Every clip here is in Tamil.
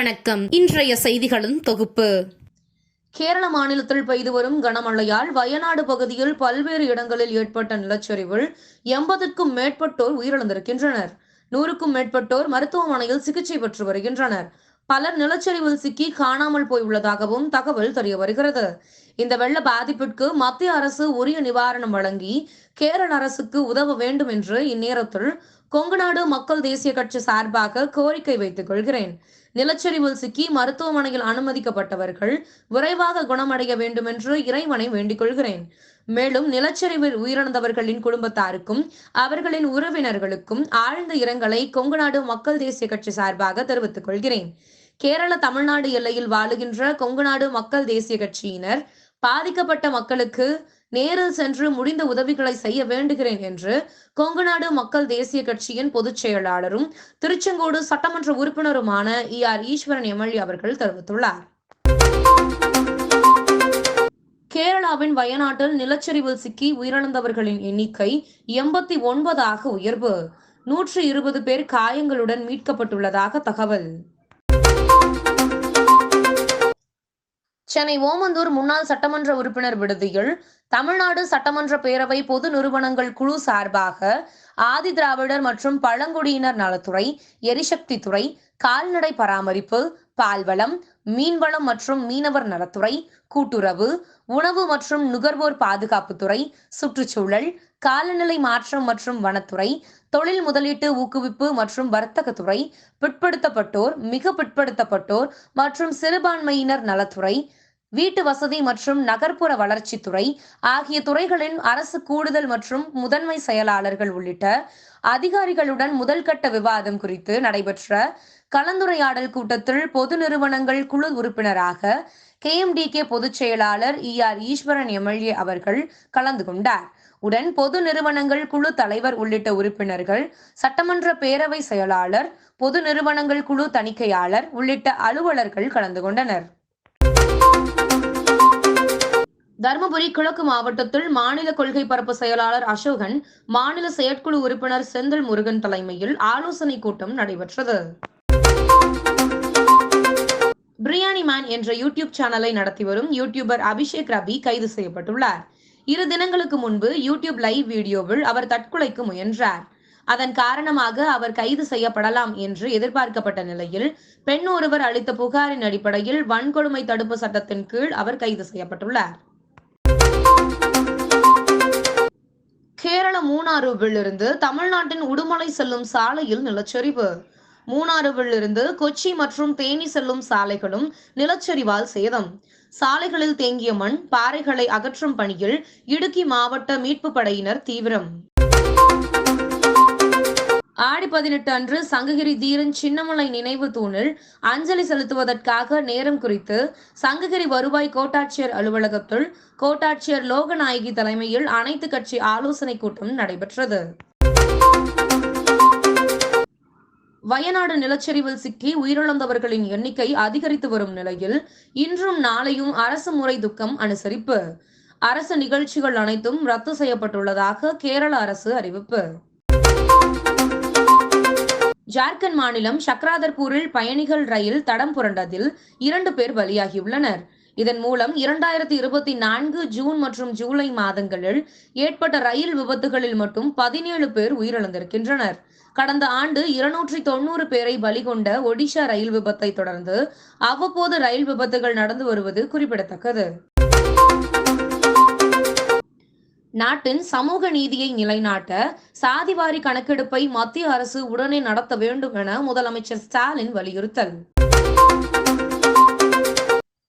வணக்கம். இன்றைய செய்திகளின் தொகுப்பு. கேரள மாநிலத்தில் பெய்து வரும் கனமழையால் வயநாடு பகுதியில் பல்வேறு இடங்களில் ஏற்பட்ட நிலச்சரிவில் எண்பதுக்கும் மேற்பட்டோர் உயிரிழந்திருக்கின்றனர். நூறுக்கும் மேற்பட்டோர் மருத்துவமனையில் சிகிச்சை பெற்று வருகின்றனர். பலர் நிலச்சரிவில் சிக்கி காணாமல் போய் உள்ளதாகவும் தகவல் தெரிய வருகிறது. இந்த வெள்ள பாதிப்பிற்கு மத்திய அரசு உரிய நிவாரணம் வழங்கி கேரள அரசுக்கு உதவ வேண்டும் என்று இந்நேரத்தில் கொங்குநாடு மக்கள் தேசிய கட்சி சார்பாக கோரிக்கை வைத்துக் கொள்கிறேன். நிலச்சரிவில் சிக்கி மருத்துவமனையில் அனுமதிக்கப்பட்டவர்கள் விரைவாக குணமடைய வேண்டும் என்று இறைவனை வேண்டிக் கொள்கிறேன். மேலும் நிலச்சரிவில் உயிரிழந்தவர்களின் குடும்பத்தாருக்கும் அவர்களின் உறவினர்களுக்கும் ஆழ்ந்த இரங்கலை கொங்குநாடு மக்கள் தேசிய கட்சி சார்பாக தெரிவித்துக் கொள்கிறேன். கேரள தமிழ்நாடு எல்லையில் வாழுகின்ற கொங்குநாடு மக்கள் தேசிய கட்சியினர் பாதிக்கப்பட்ட மக்களுக்கு நேரில் சென்று முடிந்த உதவிகளை செய்ய வேண்டுகிறேன் என்று கொங்குநாடு மக்கள் தேசிய கட்சியின் பொதுச் செயலாளரும் திருச்செங்கோடு சட்டமன்ற உறுப்பினருமான இ ஆர் ஈஸ்வரன் எம்எல்ஏ அவர்கள் தெரிவித்துள்ளார். கேரளாவின் வயநாட்டில் நிலச்சரிவில் சிக்கி உயிரிழந்தவர்களின் எண்ணிக்கை எண்பத்தி ஒன்பதாக உயர்வு. நூற்று இருபது பேர் காயங்களுடன் மீட்கப்பட்டுள்ளதாக தகவல். சென்னை ஓமந்தூர் முன்னாள் சட்டமன்ற உறுப்பினர் விடுதியில் தமிழ்நாடு சட்டமன்ற பேரவை பொது நிறுவனங்கள் குழு சார்பாக ஆதி திராவிடர் மற்றும் பழங்குடியினர் நலத்துறை எரிசக்தி துறை கால்நடை பராமரிப்பு பால்வளம் மீன்வளம் மற்றும் மீனவர் நலத்துறை கூட்டுறவு உணவு மற்றும் நுகர்வோர் பாதுகாப்புத்துறை சுற்றுச்சூழல் காலநிலை மாற்றம் மற்றும் வனத்துறை தொழில் முதலீட்டு ஊக்குவிப்பு மற்றும் வர்த்தகத்துறை பிற்படுத்தப்பட்டோர் மிக பிற்படுத்தப்பட்டோர் மற்றும் சிறுபான்மையினர் நலத்துறை வீட்டு வசதி மற்றும் நகர்ப்புற வளர்ச்சித்துறை ஆகிய துறைகளின் அரசு கூடுதல் மற்றும் முதன்மை செயலாளர்கள் உள்ளிட்ட அதிகாரிகளுடன் முதல்கட்ட விவாதம் குறித்து நடைபெற்ற கலந்துரையாடல் கூட்டத்தில் பொது நிறுவனங்கள் குழு உறுப்பினராக கேஎம்டிகே பொதுச் செயலாளர் இ ஆர் ஈஸ்வரன் எம்எல்ஏ அவர்கள் கலந்து கொண்டார். உடன் பொது நிறுவனங்கள் குழு தலைவர் உள்ளிட்ட உறுப்பினர்கள் சட்டமன்ற பேரவை செயலாளர் பொது நிறுவனங்கள் குழு தணிக்கையாளர் உள்ளிட்ட அலுவலர்கள் கலந்து கொண்டனர். தருமபுரி கிழக்கு மாவட்டத்தில் மாநில கொள்கை பரப்பு செயலாளர் அசோகன் மாநில செயற்குழு உறுப்பினர் செந்தில் முருகன் தலைமையில் ஆலோசனை கூட்டம் நடைபெற்றது. பிரியாணி மேன் என்ற யூடியூப் சேனலை நடத்தி வரும் யூடியூபர் அபிஷேக் ரபி கைது செய்யப்பட்டுள்ளார். இரு தினங்களுக்கு முன்பு யூடியூப் லைவ் வீடியோவில் அவர் தற்கொலைக்கு முயன்றார். அதன் காரணமாக அவர் கைது செய்யப்படலாம் என்று எதிர்பார்க்கப்பட்ட நிலையில் பெண் ஒருவர் அளித்த புகாரின் அடிப்படையில் வன்கொடுமை தடுப்பு சட்டத்தின் கீழ் அவர் கைது செய்யப்பட்டுள்ளார். கேரள மூணாறுவிலிருந்து தமிழ்நாட்டின் உடுமலை செல்லும் சாலையில் நிலச்சரிவு. மூணாறுவிலிருந்து கொச்சி மற்றும் தேனி செல்லும் சாலைகளும் நிலச்சரிவால் சேதம். சாலைகளில் தேங்கிய மண் பாறைகளை அகற்றும் பணியில் இடுக்கி மாவட்ட மீட்பு படையினர் தீவிரம். ஆடி பதினெட்டு அன்று சங்ககிரி தீரன் சின்னமலை நினைவு தூணில் அஞ்சலி செலுத்துவதற்காக நேரம் குறித்து சங்ககிரி வருவாய் கோட்டாட்சியர் அலுவலகத்தில் கோட்டாட்சியர் லோகநாயகி தலைமையில் அனைத்து கட்சி ஆலோசனை கூட்டம் நடைபெற்றது. வயநாடு நிலச்சரிவில் சிக்கி உயிரிழந்தவர்களின் எண்ணிக்கை அதிகரித்து வரும் நிலையில் இன்றும் நாளையும் அரசு முறை துக்கம் அனுசரிப்பு. அரசு நிகழ்ச்சிகள் அனைத்தும் ரத்து செய்யப்பட்டுள்ளதாக கேரள அரசு அறிவிப்பு. ஜார்க்கண்ட் மாநிலம் சக்ராதர்பூரில் பயணிகள் ரயில் தடம் புரண்டதில் இரண்டு பேர் பலியாகியுள்ளனர். இதன் மூலம் இரண்டாயிரத்தி இருபத்தி நான்கு ஜூன் மற்றும் ஜூலை மாதங்களில் ஏற்பட்ட ரயில் விபத்துகளில் மட்டும் பதினேழு பேர் உயிரிழந்திருக்கின்றனர். கடந்த ஆண்டு இருநூற்றி தொண்ணூறு பேரை பலி கொண்ட ஒடிஷா ரயில் விபத்தை தொடர்ந்து அவ்வப்போது ரயில் விபத்துகள் நடந்து வருவது குறிப்பிடத்தக்கது. நாட்டின் சமூக நீதியை நிலைநாட்ட சாதிவாரி கணக்கெடுப்பை மத்திய அரசு உடனே நடத்த வேண்டும் என முதலமைச்சர் ஸ்டாலின் வலியுறுத்தல்.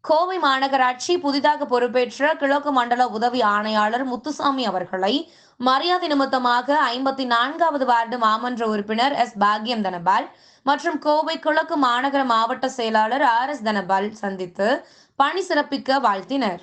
கோவை மாநகராட்சி புதிதாக பொறுப்பேற்ற கிழக்கு மண்டல உதவி ஆணையாளர் முத்துசாமி அவர்களை மரியாதை நிமித்தமாக ஐம்பத்தி நான்காவது வார்டு மாமன்ற உறுப்பினர் எஸ். பாக்யம் தனபால் மற்றும் கோவை கிழக்கு மாநகர மாவட்ட செயலாளர் ஆர். எஸ். தனபால் சந்தித்து பணி சிறப்பிக்க வாழ்த்தினர்.